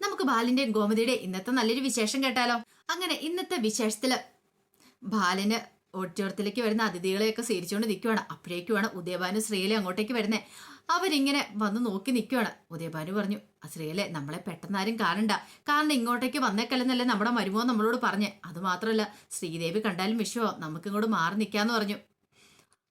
നമുക്ക് ബാലിന്റെയും ഗോമതിയുടെയും ഇന്നത്തെ നല്ലൊരു വിശേഷം കേട്ടാലോ? അങ്ങനെ ഇന്നത്തെ വിശേഷത്തിൽ ബാലന് ഓഡിറ്റോറിയത്തിലേക്ക് വരുന്ന അതിഥികളെയൊക്കെ സ്വീകരിച്ചുകൊണ്ട് നിൽക്കുവാണ് അപ്പോഴേക്കുമാണ് ഉദയഭാനു ശ്രീയിലെ അങ്ങോട്ടേക്ക് വരുന്നേ. അവരിങ്ങനെ വന്ന് നോക്കി നിൽക്കുവാണ് ഉദയഭാനു പറഞ്ഞു "ആ ശ്രീയിലെ നമ്മളെ പെട്ടെന്ന് ആരും കാണണ്ട. കാരണം ഇങ്ങോട്ടേക്ക് വന്നേക്കല്ലെന്നല്ലേ നമ്മുടെ മരുമോ നമ്മളോട് പറഞ്ഞ്. അത് മാത്രമല്ല ശ്രീദേവി കണ്ടാലും വിഷയമോ നമുക്ക് ഇങ്ങോട്ട് മാറി നിൽക്കാന്ന് പറഞ്ഞു.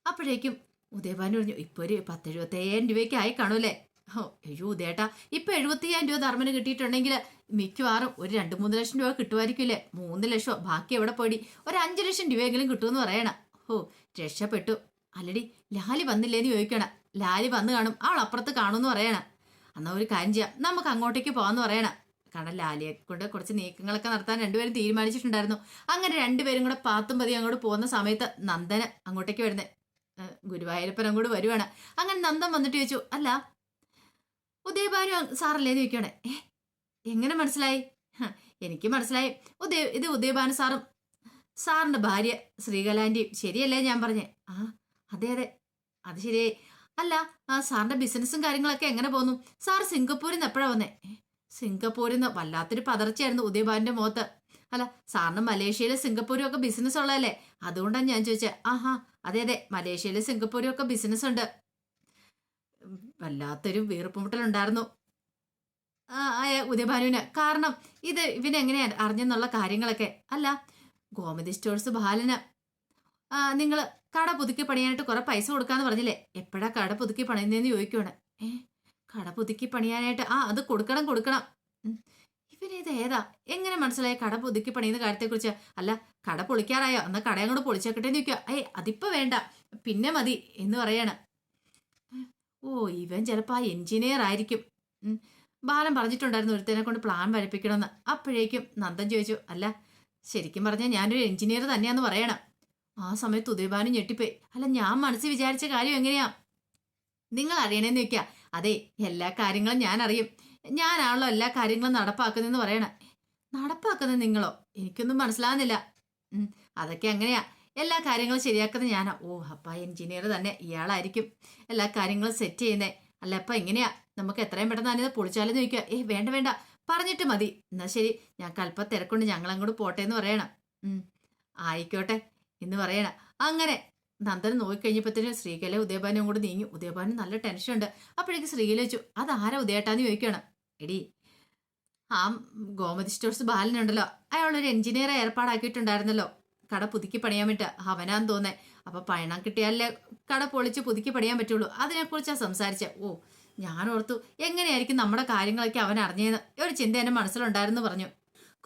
അപ്പോഴേക്കും ഉദയഭാനു പറഞ്ഞു ഇപ്പൊ ഒരു പത്തെഴുപത്തയ്യായിരം രൂപയ്ക്ക് ആയി കാണൂലേ ഓ അയ്യോ ഉദയേട്ടാ ഇപ്പൊ എഴുപത്തയ്യായിരം രൂപ ധർമ്മന് കിട്ടിയിട്ടുണ്ടെങ്കിൽ മിക്കവാറും ഒരു രണ്ട് മൂന്ന് ലക്ഷം രൂപ കിട്ടുമായിരിക്കില്ലേ മൂന്ന് ലക്ഷമോ ബാക്കി എവിടെ പോയി ഒരു അഞ്ചു ലക്ഷം രൂപയെങ്കിലും കിട്ടുമെന്ന് പറയണം. ഓ രക്ഷപ്പെട്ടു. അല്ലടി ലാലി വന്നില്ലേന്ന് ചോദിക്കണം. ലാലി വന്ന് കാണും അവൾ അപ്പുറത്ത് കാണുമെന്ന് പറയണം. എന്നാൽ ഒരു കാര്യം ചെയ്യാം നമുക്ക് അങ്ങോട്ടേക്ക് പോകാന്ന് പറയണം. കാരണം ലാലിയെ കൊണ്ട് കുറച്ച് നീക്കങ്ങളൊക്കെ നടത്താൻ രണ്ടുപേരും തീരുമാനിച്ചിട്ടുണ്ടായിരുന്നു. അങ്ങനെ രണ്ടുപേരും കൂടെ പാത്തും പതി അങ്ങോട്ട് പോകുന്ന സമയത്ത് നന്ദന അങ്ങോട്ടേക്ക് വരുന്നത് ഗുരുവായൂരപ്പൻ അങ്ങോട്ട് വരുവാണ്. അങ്ങനെ നന്ദൻ വന്നിട്ട് ചോദിച്ചു അല്ല ഉദയഭാനു സാറല്ലേന്ന് ചോദിക്കണേ ഏ എങ്ങനെ മനസ്സിലായി? എനിക്ക് മനസ്സിലായി. ഉദയ ഇത് ഉദയഭാനു സാറും സാറിന്റെ ഭാര്യ ശ്രീകലാന്റിയും ശരിയല്ലേ ഞാൻ പറഞ്ഞേ? ആ അതെ അതെ. അത് ശരിയായി. അല്ല ആ സാറിന്റെ ബിസിനസ്സും കാര്യങ്ങളൊക്കെ എങ്ങനെ പോന്നു? സാർ സിംഗപ്പൂരിൽ നിന്ന് എപ്പോഴാണ് വന്നേ? സിംഗപ്പൂരിൽ നിന്ന് വല്ലാത്തൊരു പതർച്ചയായിരുന്നു ഉദയഭാനുന്റെ മുഖത്ത്. അല്ല സാറിന് മലേഷ്യയിലും സിംഗപ്പൂരും ഒക്കെ ബിസിനസ് ഉള്ളതല്ലേ അതുകൊണ്ടാണ് ഞാൻ ചോദിച്ചത് ആഹാ അതെ അതെ. മലേഷ്യയിലും സിംഗപ്പൂരും ഒക്കെ ബിസിനസ് ഉണ്ട് വല്ലാത്തൊരു വീർപ്പുമുട്ടലുണ്ടായിരുന്നു. ഉദയഭാനുവിന് കാരണം ഇത് ഇവനെങ്ങനെയാ അറിഞ്ഞെന്നുള്ള കാര്യങ്ങളൊക്കെ. അല്ല ഗോമതി സ്റ്റോഴ്സ് ബാലന്. നിങ്ങൾ കട പുതുക്കി പണിയാനായിട്ട് കുറെ പൈസ കൊടുക്കാന്ന് പറഞ്ഞില്ലേ? എപ്പോഴാ കട പുതുക്കി പണിയുന്നതെന്ന് ചോദിക്കുവാണ്. ഏ കട പുതുക്കി പണിയാനായിട്ട്? ആ അത് കൊടുക്കണം കൊടുക്കണം. ഇവനിത് ഏതാ? എങ്ങനെ മനസ്സിലായി കട പുതുക്കി പണിയുന്ന കാര്യത്തെക്കുറിച്ച്? അല്ല കട പൊളിക്കാറായോ? എന്നാ കട അങ്ങോട്ട് പൊളിച്ചേക്കട്ടെ എന്ന് ചോദിക്കുക ഏയ് അതിപ്പോ വേണ്ട. പിന്നെ മതി എന്ന് പറയാണ്. ഓ ഇവൻ ചിലപ്പോൾ ആ എൻജിനീയർ ആയിരിക്കും. ബാലം ബാലൻ പറഞ്ഞിട്ടുണ്ടായിരുന്നു ഒരുത്തനെ കൊണ്ട് പ്ലാൻ വരപ്പിക്കണമെന്ന്. അപ്പോഴേക്കും നന്ദൻ ചോദിച്ചു അല്ല ശരിക്കും പറഞ്ഞാൽ ഞാനൊരു എഞ്ചിനീയർ തന്നെയാന്ന് പറയണം. ആ സമയത്ത് ഉദയഭാനു ഞെട്ടിപ്പോയി. അല്ല ഞാൻ മനസ്സിൽ വിചാരിച്ച കാര്യം എങ്ങനെയാ? നിങ്ങൾ അറിയണേന്ന് വെക്കുക അതെ എല്ലാ കാര്യങ്ങളും ഞാൻ അറിയും. ഞാനാണല്ലോ എല്ലാ കാര്യങ്ങളും നടപ്പാക്കുന്നതെന്ന് പറയണേ. നടപ്പാക്കുന്നത് നിങ്ങളോ? എനിക്കൊന്നും മനസ്സിലാകുന്നില്ല അതൊക്കെ അങ്ങനെയാ. എല്ലാ കാര്യങ്ങളും ശരിയാക്കുന്നത് ഞാനാ. ഓ അപ്പ എൻജിനീയർ തന്നെ. ഇയാളായിരിക്കും എല്ലാ കാര്യങ്ങളും സെറ്റ് ചെയ്യുന്നേ. അല്ല അപ്പ എങ്ങനെയാ? നമുക്ക് എത്രയും പെട്ടെന്ന് തന്നെ പൊളിച്ചാലെന്ന് ചോദിക്കുക ഏ വേണ്ട വേണ്ട. പറഞ്ഞിട്ട് മതി. എന്നാ ശരി. ഞാൻ കൽപ്പ തിരക്കൊണ്ട്. ഞങ്ങൾ അങ്ങോട്ട് പോട്ടെ എന്ന് പറയണം ആയിക്കോട്ടെ. എന്ന് പറയണം. അങ്ങനെ നന്ദൻ നോക്കിക്കഴിഞ്ഞപ്പോഴത്തേനും ശ്രീകല ഉദയഭാനും കൂടെ നീങ്ങി. ഉദയഭാനും നല്ല ടെൻഷൻ ഉണ്ട്. അപ്പോഴേക്ക് ശ്രീകല വെച്ചു അതാരാ ഉദയേട്ടാന്ന് ചോദിക്കണം എടി ആ ഗോമതി സ്റ്റോഴ്സ് ബാലനുണ്ടല്ലോ. അയാളൊരു എഞ്ചിനീയറെ ഏർപ്പാടാക്കിയിട്ടുണ്ടായിരുന്നല്ലോ. കട പുതുക്കി പണിയാൻ വേണ്ടി അവനാന്ന് തോന്നേ. അപ്പൊ പണം കിട്ടിയാലേ കട പൊളിച്ച് പുതുക്കി പണിയാൻ പറ്റുള്ളൂ. അതിനെക്കുറിച്ചാണ് സംസാരിച്ചത് ഓ ഞാൻ ഓർത്തു എങ്ങനെയായിരിക്കും നമ്മുടെ കാര്യങ്ങളൊക്കെ അവൻ അറിഞ്ഞതെന്ന് ഒരു ചിന്ത എന്റെ മനസ്സിലുണ്ടായിരുന്നു പറഞ്ഞു.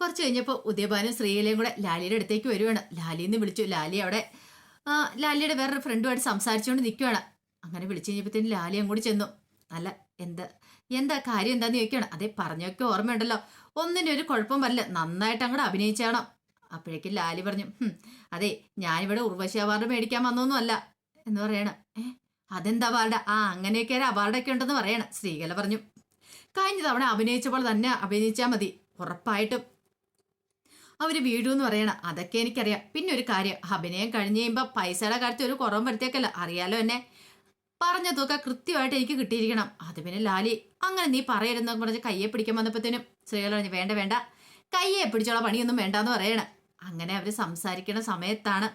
കുറച്ച് കഴിഞ്ഞപ്പോൾ ഉദയഭാനും ശ്രീയിലയും കൂടെ ലാലിയുടെ അടുത്തേക്ക് വരുവാണ്. ലാലിന്ന് വിളിച്ചു. ലാലി അവിടെ ലാലിയുടെ വേറൊരു ഫ്രണ്ടുമായിട്ട് സംസാരിച്ചുകൊണ്ട് നിൽക്കുകയാണ് അങ്ങനെ വിളിച്ചു കഴിഞ്ഞപ്പോഴത്തേന് ലാലി അങ്ങോട്ട് ചെന്നു. അല്ല എന്താ എന്താ കാര്യം എന്താന്ന് ചോദിക്കുകയാണ് അതെ പറഞ്ഞൊക്കെ ഓർമ്മയുണ്ടല്ലോ. ഒന്നിനും ഒരു കുഴപ്പം വരില്ല. നന്നായിട്ട് അങ്ങോട്ട് അഭിനയിച്ചാണോ? അപ്പോഴേക്കും ലാലി പറഞ്ഞു "ഹും, അതെ ഞാനിവിടെ ഉർവശി അവാർഡ് മേടിക്കാൻ വന്നൊന്നും അല്ല എന്ന് പറയണം. ഏ അതെന്താ അവാർഡ്? ആ അങ്ങനെയൊക്കെ ഒരു അവാർഡൊക്കെ ഉണ്ടെന്ന് പറയണം ശ്രീകല പറഞ്ഞു. കഴിഞ്ഞ തവണ അഭിനയിച്ചപ്പോൾ തന്നെ അഭിനയിച്ചാൽ മതി ഉറപ്പായിട്ടും. അവർ എന്ന് പറയണം. അതൊക്കെ എനിക്കറിയാം. പിന്നെ ഒരു കാര്യം അഭിനയം കഴിഞ്ഞ് കഴിയുമ്പോൾ പൈസയുടെ കാര്യത്തിൽ ഒരു കുറവ് വരുത്തിയേക്കല്ല അറിയാലോ എന്നെ? പറഞ്ഞ തുക കൃത്യമായിട്ട് എനിക്ക് കിട്ടിയിരിക്കണം. അത് പിന്നെ ലാലി അങ്ങനെ നീ പറയരുതെന്ന് പറഞ്ഞ് കയ്യെ പിടിക്കാൻ വന്നപ്പോഴത്തേനും സ്ത്രീകൾ പറഞ്ഞു വേണ്ട വേണ്ട കയ്യെ പിടിച്ചോളാം പണിയൊന്നും വേണ്ടാന്ന് പറയണം. അങ്ങനെ അവർ സംസാരിക്കുന്ന സമയത്താണ്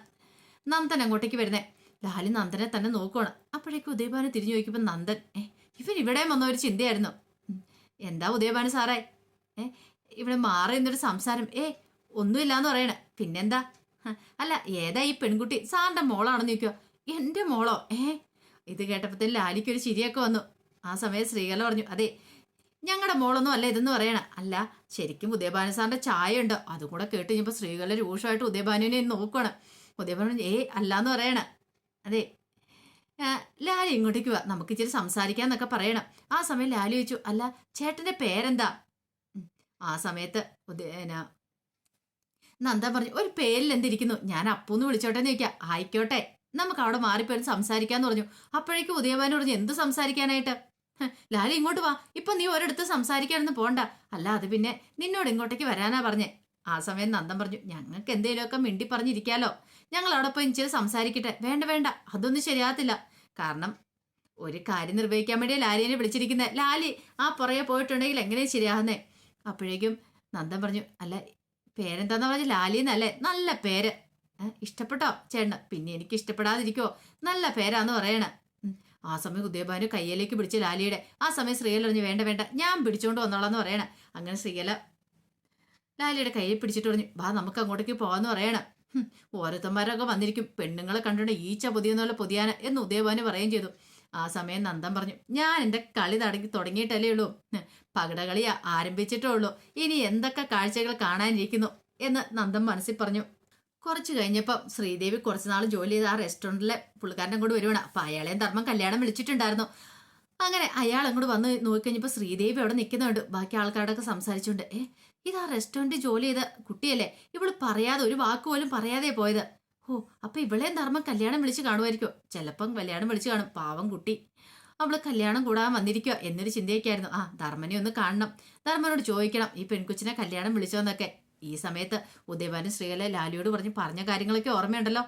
നന്ദൻ അങ്ങോട്ടേക്ക് വരുന്നത് ലാലി നന്ദനെ തന്നെ നോക്കുവാണ്. അപ്പോഴേക്കും ഉദയഭാനു തിരിഞ്ഞു നോക്കിയപ്പോൾ നന്ദൻ ഏ ഇവൻ ഇവിടെ വന്ന ഒരു ചിന്തയായിരുന്നു. എന്താ ഉദയഭാനു സാറേ? ഏ ഇവിടെ മാറി എന്നൊരു സംസാരം. ഏ ഒന്നുമില്ലാന്ന് പറയണേ. പിന്നെന്താ? അല്ല ഏതാ ഈ പെൺകുട്ടി? സാറിന്റെ മോളാണെന്ന് ചോദിക്കുക എന്റെ മോളോ? ഏ? ഇത് ലാലിക്ക് ഒരു ചിരിയൊക്കെ വന്നു. ആ സമയത്ത് ശ്രീകല പറഞ്ഞു അതെ ഞങ്ങളുടെ മോളൊന്നും അല്ല ഇതെന്ന് പറയണ. അല്ല ശരിക്കും ഉദയഭാനു സാറിന്റെ ചായ ഉണ്ട് അതും കൂടെ കേട്ട് കഴിഞ്ഞപ്പോൾ സ്ത്രീകളുടെ രൂക്ഷമായിട്ട് ഉദയഭാനുവിനെ നോക്കണം. ഉദയഭാനു ഏ അല്ലാന്ന് പറയണ. അതെ. ലാലി ഇങ്ങോട്ടേക്ക് വാ. നമുക്ക് ഇച്ചിരി സംസാരിക്കാന്നൊക്കെ പറയണം. ആ സമയം ലാലി ചോദിച്ചു അല്ല ചേട്ടന്റെ പേരെന്താ? ആ സമയത്ത് ഉദയന നന്ദ പറഞ്ഞു ഒരു പേരിൽ എന്തിരിക്കുന്നു? ഞാൻ അപ്പൂന്ന് വിളിച്ചോട്ടെ എന്ന് ചോദിക്കാം. ആയിക്കോട്ടെ. നമുക്ക് അവിടെ മാറിപ്പോയി സംസാരിക്കാന്ന് പറഞ്ഞു. അപ്പോഴേക്കും ഉദയഭാനു പറഞ്ഞു എന്ത് സംസാരിക്കാനായിട്ട്? ലാലി ഇങ്ങോട്ട് വാ. ഇപ്പൊ നീ ഒരിടത്ത് സംസാരിക്കാനൊന്നും പോണ്ട. അല്ല അത് പിന്നെ നിന്നോട് ഇങ്ങോട്ടേക്ക് വരാനാ പറഞ്ഞേ. ആ സമയം നന്ദൻ പറഞ്ഞു ഞങ്ങൾക്ക് എന്തേലുമൊക്കെ മിണ്ടി പറഞ്ഞിരിക്കാലോ. ഞങ്ങൾ അവിടെ പോയി ഇച്ചിരി സംസാരിക്കട്ടെ. വേണ്ട വേണ്ട. അതൊന്നും ശരിയാകത്തില്ല. കാരണം ഒരു കാര്യം നിർവഹിക്കാൻ വേണ്ടി ലാലിനെ വിളിച്ചിരിക്കുന്നത് ലാലി ആ പുറകെ പോയിട്ടുണ്ടെങ്കിൽ എങ്ങനെയാ ശരിയാകുന്നേ? അപ്പോഴേക്കും നന്ദൻ പറഞ്ഞു അല്ല പേരെന്താന്ന് പറഞ്ഞു ലാലി എന്നല്ലേ നല്ല പേര്. ഇഷ്ടപ്പെട്ടോ ചേട്ടന്? പിന്നെ എനിക്ക് ഇഷ്ടപ്പെടാതിരിക്കോ നല്ല പേരാന്ന് പറയണ. ആ സമയം ഉദയഭാനു കയ്യിലേക്ക് പിടിച്ച് ലാലിയുടെ ആ സമയം ശ്രീയലറിഞ്ഞ് വേണ്ട വേണ്ട ഞാൻ പിടിച്ചോണ്ട് വന്നോളാന്ന് പറയണ. അങ്ങനെ ശ്രീയല ലാലിയുടെ കയ്യിൽ പിടിച്ചിട്ട് പറഞ്ഞു വാ നമുക്ക് അങ്ങോട്ടേക്ക് പോവാന്ന് പറയണ. ഓരോരുത്തന്മാരൊക്കെ വന്നിരിക്കും പെണ്ണുങ്ങളെ കണ്ടുകൊണ്ട് ഈച്ച പൊതിയെന്നുള്ള പൊതിയാന എന്ന് ഉദയഭാനു പറയുകയും ചെയ്തു. ആ സമയം നന്ദൻ പറഞ്ഞു ഞാൻ എന്റെ കളി തടങ്ങി തുടങ്ങിയിട്ടല്ലേ ഉള്ളൂ. പകടകളി ആരംഭിച്ചിട്ടേ ഉള്ളൂ. ഇനി എന്തൊക്കെ കാഴ്ചകൾ കാണാനിരിക്കുന്നു? എന്ന് നന്ദൻ മനസ്സിൽ പറഞ്ഞു കുറച്ച് കഴിഞ്ഞപ്പം ശ്രീദേവി കുറച്ച് നാൾ ജോലി ചെയ്ത് ആ റെസ്റ്റോറന്റിലെ പുള്ളിക്കാരനെ കൂടെ വരുവാണ്. അപ്പം അയാളെയും ധർമ്മം കല്യാണം വിളിച്ചിട്ടുണ്ടായിരുന്നു. അങ്ങനെ അയാൾ അങ്ങോട്ട് വന്ന് നോക്കിക്കഴിഞ്ഞപ്പോൾ ശ്രീദേവി അവിടെ നിൽക്കുന്നുണ്ട്. ബാക്കി ആൾക്കാരോടൊക്കെ സംസാരിച്ചുകൊണ്ട് ഏ ഇത് ആ റെസ്റ്റോറന്റ് ജോലി ചെയ്ത കുട്ടിയല്ലേ? ഇവൾ പറയാതെ ഒരു വാക്ക് പോലും പറയാതെ പോയത്. ഓ അപ്പം ഇവളെയും ധർമ്മം കല്യാണം വിളിച്ച് കാണുമായിരിക്കും ചിലപ്പം കല്യാണം വിളിച്ച് കാണും. പാവം കുട്ടി. അവൾ കല്യാണം കൂടാൻ വന്നിരിക്കുക എന്നൊരു ചിന്തയൊക്കെയായിരുന്നു ആ ധർമ്മനെ ഒന്ന് കാണണം. ധർമ്മനോട് ചോദിക്കണം. ഈ പെൺകുച്ചിനെ കല്യാണം വിളിച്ചോന്നൊക്കെ ഈ സമയത്ത് ഉദയഭാനും ശ്രീകല ലാലിയോട് പറഞ്ഞ് പറഞ്ഞ കാര്യങ്ങളൊക്കെ ഓർമ്മയുണ്ടല്ലോ.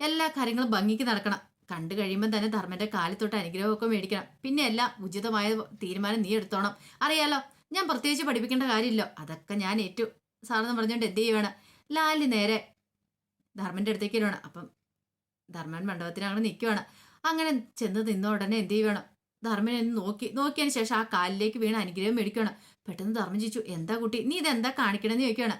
എല്ലാ കാര്യങ്ങളും ഭംഗിക്ക് നടക്കണം. കണ്ടു കഴിയുമ്പോൾ തന്നെ ധർമ്മന്റെ കാലിൽ തൊട്ട് അനുഗ്രഹമൊക്കെ മേടിക്കണം. പിന്നെ എല്ലാം ഉചിതമായ തീരുമാനം നീ എടുത്തോണം. അറിയാലോ ഞാൻ പ്രത്യേകിച്ച് പഠിപ്പിക്കേണ്ട കാര്യമില്ല. അതൊക്കെ ഞാൻ ഏറ്റു സാറെന്ന് പറഞ്ഞുകൊണ്ട് എന്ത് ചെയ്യുവാണ്? ലാലി നേരെ ധർമ്മന്റെ അടുത്തേക്ക് വരുവാണ്. അപ്പം ധർമ്മൻ മണ്ഡപത്തിന് അങ്ങനെ നിൽക്കുവാണ് അങ്ങനെ ചെന്ന് നിന്ന ഉടനെ എന്ത് ചെയ്യണം ധർമ്മനെ ഒന്ന് നോക്കി. നോക്കിയതിന് ശേഷം ആ കാലിലേക്ക് വീണ് അനുഗ്രഹം മേടിക്കുകയാണ് പെട്ടെന്ന് ധർമ്മം ചോദിച്ചു എന്താ കുട്ടി? നീ ഇതെന്താ കാണിക്കണമെന്ന് ചോദിക്കുകയാണ്.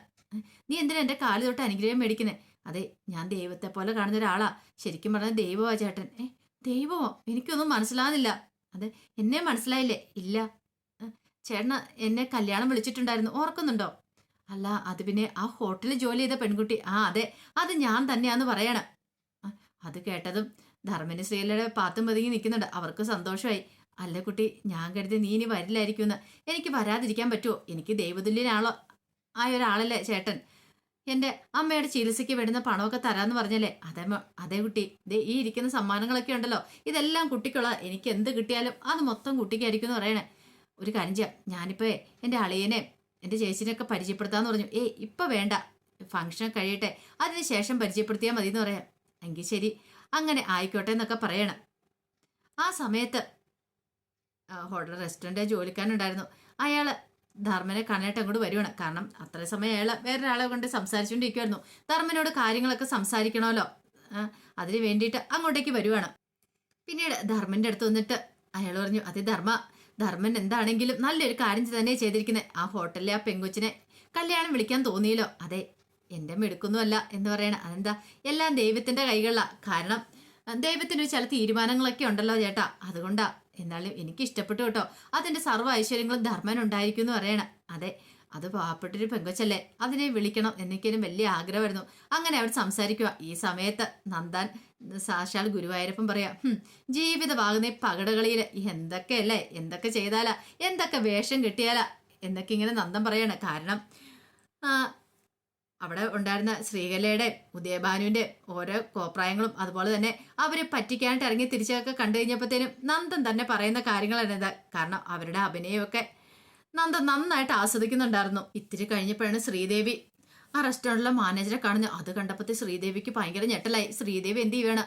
നീ എന്തിനാ എന്റെ കാൽ തൊട്ട് അനുഗ്രഹം മേടിക്കുന്നത് അതെ ഞാൻ ദൈവത്തെ പോലെ കാണുന്ന ഒരാളാ. ശരിക്കും പറഞ്ഞാൽ ദൈവമാ ചേട്ടൻ. ഏ ദൈവമോ? എനിക്കൊന്നും മനസ്സിലാകുന്നില്ല അതെ എന്നെ മനസ്സിലായില്ലേ? ഇല്ല. ചേട്ടന് എന്നെ കല്യാണം വിളിച്ചിട്ടുണ്ടായിരുന്നു. ഓർക്കുന്നുണ്ടോ? അല്ല അത് പിന്നെ ആ ഹോട്ടലിൽ ജോലി ചെയ്ത പെൺകുട്ടി. ആ അതെ. അത് ഞാൻ തന്നെയാന്ന് പറയണം. അത് കേട്ടതും ധർമ്മന് ശ്രീലയുടെ പാത്തും പതുങ്ങി നിൽക്കുന്നുണ്ട്. അവർക്ക് സന്തോഷമായി. അല്ല കുട്ടി ഞാൻ കരുതി നീ ഇനി വരില്ലായിരിക്കുമെന്ന്. എനിക്ക് വരാതിരിക്കാൻ പറ്റുമോ എനിക്ക് ദൈവതുല്യനാളോ ആയ ഒരാളല്ലേ ചേട്ടൻ. എന്റെ അമ്മയുടെ ചികിത്സയ്ക്ക് വേണ്ടുന്ന പണമൊക്കെ തരാമെന്ന് പറഞ്ഞല്ലേ? അതേ അതേ കുട്ടി. ദേ ഈ ഇരിക്കുന്ന സമ്മാനങ്ങളൊക്കെ ഉണ്ടല്ലോ. ഇതെല്ലാം കുട്ടിക്കുള്ള എനിക്ക് എന്ത് കിട്ടിയാലും അത് മൊത്തം കുട്ടിക്കായിരിക്കും എന്ന് പറയണേ. ഒരു കാര്യം ചെയ്യാം. ഞാനിപ്പോൾ എന്റെ അളിയനെ എന്റെ ചേച്ചിനെയൊക്കെ പരിചയപ്പെടുത്താന്ന് പറഞ്ഞു. ഏയ് ഇപ്പം വേണ്ട. ഫംഗ്ഷൻ കഴിയട്ടെ. അതിന് ശേഷം പരിചയപ്പെടുത്തിയാൽ മതി എന്ന് പറയാം. എങ്കിൽ ശരി. അങ്ങനെ ആയിക്കോട്ടെ എന്നൊക്കെ പറയണം. ആ സമയത്ത് ഹോട്ടൽ റെസ്റ്റോറന്റ് ജോലിക്കാരനുണ്ടായിരുന്നു. അയാൾ ധർമ്മനെ കാണാനായിട്ട് അങ്ങോട്ട് വരുവാണ്. കാരണം അത്ര സമയം അയാൾ വേറൊരാളെ കൊണ്ട് സംസാരിച്ചുകൊണ്ടിരിക്കുമായിരുന്നു ധർമ്മനോട് കാര്യങ്ങളൊക്കെ സംസാരിക്കണമല്ലോ. അതിന് വേണ്ടിയിട്ട് അങ്ങോട്ടേക്ക് വരുവാണ്. പിന്നീട് ധർമ്മന്റെ അടുത്ത് വന്നിട്ട് അയാൾ പറഞ്ഞു അതെ ധർമ്മ ധർമ്മൻ എന്താണെങ്കിലും നല്ലൊരു കാര്യം തന്നെ ചെയ്തിരിക്കുന്നത് ആ ഹോട്ടലിലെ ആ പെങ്കൊച്ചിനെ കല്യാണം വിളിക്കാൻ തോന്നിയല്ലോ. അതെ എന്റെ മെടുക്കൊന്നുമല്ല എന്ന് പറയണ അതെന്താ? എല്ലാം ദൈവത്തിന്റെ കൈകളിലാണ് കാരണം ദൈവത്തിന് ചില തീരുമാനങ്ങളൊക്കെ ഉണ്ടല്ലോ ചേട്ടാ. അതുകൊണ്ടാ എന്നാലും എനിക്ക് ഇഷ്ടപ്പെട്ടു കേട്ടോ. അതിന്റെ സർവ ഐശ്വര്യങ്ങളും ധർമ്മൻ ഉണ്ടായിരിക്കും എന്ന് പറയണ. അതെ അത് പാവപ്പെട്ടൊരു പെങ്കൊച്ചല്ലേ. അതിനെ വിളിക്കണം എന്നൊക്കെയും വലിയ ആഗ്രഹമായിരുന്നു. അങ്ങനെ അവർ സംസാരിക്കുക ഈ സമയത്ത് നന്ദാൻ സാക്ഷാൽ ഗുരുവായൂരപ്പം പറയാം ജീവിത ഈ പകടകളിയിൽ എന്തൊക്കെയല്ലേ? എന്തൊക്കെ ചെയ്താലാ? എന്തൊക്കെ വേഷം കിട്ടിയാലാ? എന്നൊക്കെ ഇങ്ങനെ നന്ദൻ പറയാണ്. കാരണം അവിടെ ഉണ്ടായിരുന്ന ശ്രീകലയുടെ ഉദയഭാനുവിന്റെ ഓരോ കോപ്രായങ്ങളും അതുപോലെ തന്നെ അവരെ പറ്റിക്കാനായിട്ട് ഇറങ്ങി തിരിച്ചൊക്കെ കണ്ടു കഴിഞ്ഞപ്പോഴത്തേനും നന്ദൻ തന്നെ പറയുന്ന കാര്യങ്ങളാണ് ഇത്. കാരണം അവരുടെ അഭിനയമൊക്കെ നന്ദൻ നന്നായിട്ട് ആസ്വദിക്കുന്നുണ്ടായിരുന്നു. ഇത്തിരി കഴിഞ്ഞപ്പോഴാണ് ശ്രീദേവി ആ റെസ്റ്റോറന്റിലെ മാനേജറെ കാണുന്നത്. അത് കണ്ടപ്പോഴത്തെ ശ്രീദേവിക്ക് ഭയങ്കര ഞെട്ടലായി. ശ്രീദേവി എന്ത് ചെയ്യുകയാണ്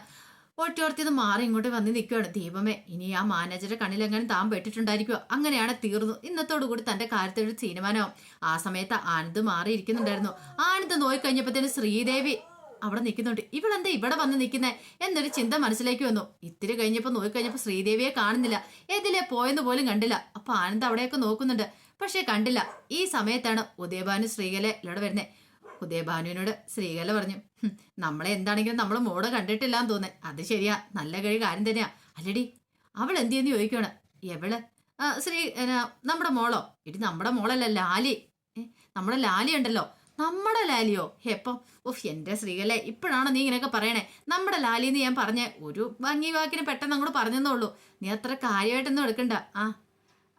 ഒറ്റോർത്തിയത് മാറി ഇങ്ങോട്ട് വന്ന് നിൽക്കുകയാണ് ദീപമേ ഇനി ആ മാനേജറെ കണ്ണിലെങ്ങനെ താൻ പെട്ടിട്ടുണ്ടായിരിക്കുമോ അങ്ങനെയാണ് തീർന്നു. ഇന്നത്തോടു കൂടി തന്റെ കാര്യത്തിൽ ഒരു തീരുമാനമാവും. ആ സമയത്ത് ആനന്ദ് മാറിയിരിക്കുന്നുണ്ടായിരുന്നു. ആനന്ദ് നോക്കിക്കഴിഞ്ഞപ്പോഴത്തേന് ശ്രീദേവി അവിടെ നിൽക്കുന്നുണ്ട്. ഇവളെന്താ ഇവിടെ വന്ന് നിൽക്കുന്നേ? എന്നൊരു ചിന്ത മനസ്സിലേക്ക് വന്നു. ഇത്തിരി കഴിഞ്ഞപ്പോൾ നോക്കിക്കഴിഞ്ഞപ്പോൾ ശ്രീദേവിയെ കാണുന്നില്ല. ഏതിലെ പോയെന്ന് പോലും കണ്ടില്ല. അപ്പൊ ആനന്ദ് അവിടെയൊക്കെ നോക്കുന്നുണ്ട്. പക്ഷെ കണ്ടില്ല. ഈ സമയത്താണ് ഉദയഭാനു ശ്രീകലെ ഇവിടെ വരുന്നത് ഉദയഭാനുവിനോട് ശ്രീകല പറഞ്ഞു നമ്മളെ എന്താണെങ്കിലും നമ്മൾ മോടെ കണ്ടിട്ടില്ലാന്ന് തോന്നേ അത് ശരിയാ. നല്ല കഴി കാര്യം തന്നെയാ. അല്ലടി അവൾ എന്ത് ചെയ്യുന്നു ചോദിക്കുകയാണ് എവൾ? ശ്രീ നമ്മുടെ മോളോ? ഇടി നമ്മുടെ മോളല്ല ലാലി. നമ്മുടെ ലാലി ഉണ്ടല്ലോ. നമ്മുടെ ലാലിയോ? എപ്പം ഓഫ് എന്റെ ശ്രീകലെ ഇപ്പോഴാണോ നീ ഇങ്ങനെയൊക്കെ പറയണേ? നമ്മുടെ ലാലി എന്ന് ഞാൻ പറഞ്ഞ ഒരു ഭംഗി വാക്കിന് പെട്ടെന്ന് അങ്ങോട്ട് പറഞ്ഞെന്നേ ഉള്ളൂ. നീ അത്ര കാര്യമായിട്ടൊന്നും എടുക്കണ്ട. ആ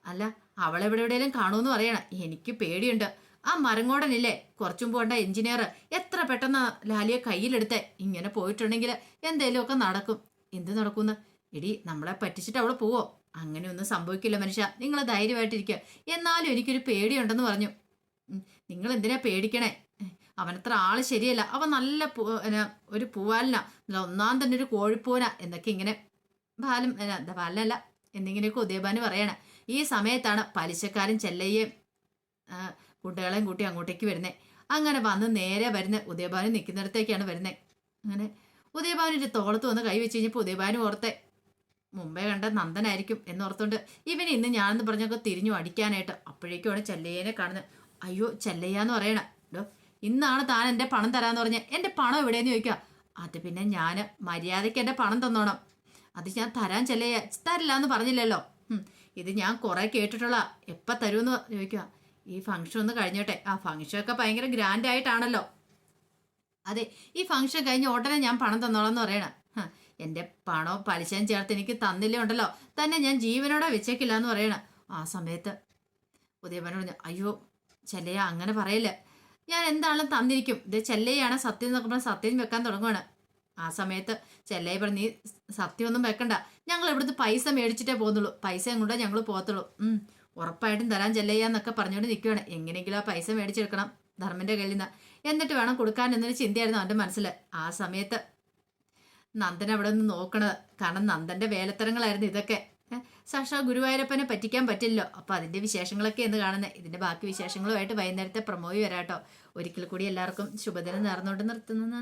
അല്ല അവളെവിടെ എവിടെയെങ്കിലും കാണുമെന്ന് പറയണം. എനിക്ക് പേടിയുണ്ട്. ആ മരങ്ങോടനില്ലേ കുറച്ചും പോണ്ട എഞ്ചിനീയർ. എത്ര പെട്ടെന്ന് ലാലിയെ കയ്യിലെടുത്ത്. ഇങ്ങനെ പോയിട്ടുണ്ടെങ്കിൽ എന്തേലുമൊക്കെ നടക്കും. എന്ത് നടക്കുമെന്ന് എടി നമ്മളെ പറ്റിച്ചിട്ട് അവളെ പോവോ? അങ്ങനെയൊന്നും സംഭവിക്കില്ല മനുഷ്യ. നിങ്ങൾ ധൈര്യമായിട്ടിരിക്കുക എന്നാലും എനിക്കൊരു പേടിയുണ്ടെന്ന് പറഞ്ഞു. നിങ്ങൾ എന്തിനാ പേടിക്കണേ? അവനത്ര ആൾ ശരിയല്ല. അവൻ നല്ല ഒരു പൂവാലിന. ഒന്നാം തന്നെ ഒരു കോഴിപ്പൂന എന്നൊക്കെ ഇങ്ങനെ ബാലം ബാലനല്ല എന്നിങ്ങനെയൊക്കെ ഉദയഭാന് പറയണ. ഈ സമയത്താണ് പലിശക്കാരൻ ചെല്ലയ്യയും ആ, കുട്ടികളെയും കൂട്ടി അങ്ങോട്ടേക്ക് വരുന്നേ. അങ്ങനെ വന്ന് നേരെ വരുന്ന. ഉദയഭാനു നിൽക്കുന്നിടത്തേക്കാണ് വരുന്നത് അങ്ങനെ ഉദയഭാനുവിന്റെ തോളത്ത് വന്ന് കൈ വെച്ച് കഴിഞ്ഞപ്പോൾ ഉദയഭാനു ഓർത്തെ മുമ്പേ കണ്ട നന്ദനായിരിക്കും എന്നോർത്തുകൊണ്ട് ഇവൻ ഇന്ന് ഞാനെന്ന് പറഞ്ഞൊക്കെ തിരിഞ്ഞു അടിക്കാനായിട്ട് അപ്പോഴേക്കുമാണ് ചെല്ലയ്യനെ കാണുന്നത്. അയ്യോ ചെല്ലയ്യാന്ന് പറയണ. ഡോ ഇന്നാണ് താൻ എന്റെ പണം തരാന്ന് പറഞ്ഞ. എന്റെ പണം എവിടെയെന്ന് ചോദിക്കുക. അത് പിന്നെ ഞാൻ മര്യാദയ്ക്ക് എന്റെ പണം തന്നോണം. അത് ഞാൻ തരാൻ ചെല്ലയ്യ. തരില്ല എന്ന് പറഞ്ഞില്ലല്ലോ ഇത് ഞാൻ കുറേ കേട്ടിട്ടുള്ള എപ്പോൾ തരുമെന്ന് ചോദിക്കുക. ഈ ഫംഗ്ഷൻ ഒന്ന് കഴിഞ്ഞോട്ടെ. ആ ഫംഗ്ഷൻ ഒക്കെ ഭയങ്കര ഗ്രാൻഡ് ആയിട്ടാണല്ലോ. അതെ ഈ ഫംഗ്ഷൻ കഴിഞ്ഞ ഉടനെ ഞാൻ പണം തന്നോളാം എന്ന് പറയണ എന്റെ പണവും പലിശയും ചേർത്ത് എനിക്ക് തന്നില്ല ഉണ്ടല്ലോ. തന്നെ ഞാൻ ജീവനോടെ വെച്ചേക്കില്ല എന്ന് പറയണ. ആ സമയത്ത് ഉദയപൻ പറഞ്ഞു അയ്യോ ചെല്ലയ അങ്ങനെ പറയില്ല. ഞാൻ എന്താണെങ്കിലും തന്നിരിക്കും. ഇത് ചെല്ലയാണ് സത്യം എന്നൊക്കെ പറഞ്ഞാൽ സത്യം വെക്കാൻ തുടങ്ങുവാണ്. ആ സമയത്ത് ചെല്ലയെ പറഞ്ഞു നീ സത്യമൊന്നും വെക്കണ്ട. ഞങ്ങൾ ഇവിടുത്തെ പൈസ മേടിച്ചിട്ടേ പോകുന്നുള്ളൂ പൈസ കൊണ്ടേ ഞങ്ങൾ പോകത്തുള്ളൂ. ഉറപ്പായിട്ടും തരാൻ ചെല്ലയ്യ എന്നൊക്കെ പറഞ്ഞുകൊണ്ട് നിൽക്കുകയാണ് എങ്ങനെയെങ്കിലും ആ പൈസ മേടിച്ചെടുക്കണം ധർമ്മന്റെ കയ്യിൽ നിന്ന്. എന്നിട്ട് വേണം കൊടുക്കാൻ എന്നൊരു ചിന്തയായിരുന്നു അവന്റെ മനസ്സിൽ ആ സമയത്ത് നന്ദൻ അവിടെ നിന്ന് നോക്കണത്. കാരണം നന്ദന്റെ വേലത്തരങ്ങളായിരുന്നു ഇതൊക്കെ. സാക്ഷാ ഗുരുവായൂരപ്പനെ പറ്റിക്കാൻ പറ്റില്ലല്ലോ. അപ്പൊ അതിന്റെ വിശേഷങ്ങളൊക്കെ എന്ന് കാണുന്നത് ഇതിന്റെ ബാക്കി വിശേഷങ്ങളുമായിട്ട് വൈകുന്നേരത്തെ പ്രമോയി വരാട്ടോ. ഒരിക്കൽ കൂടി എല്ലാവർക്കും ശുഭദിനം നേർന്നുകൊണ്ട് നിർത്തുന്നു.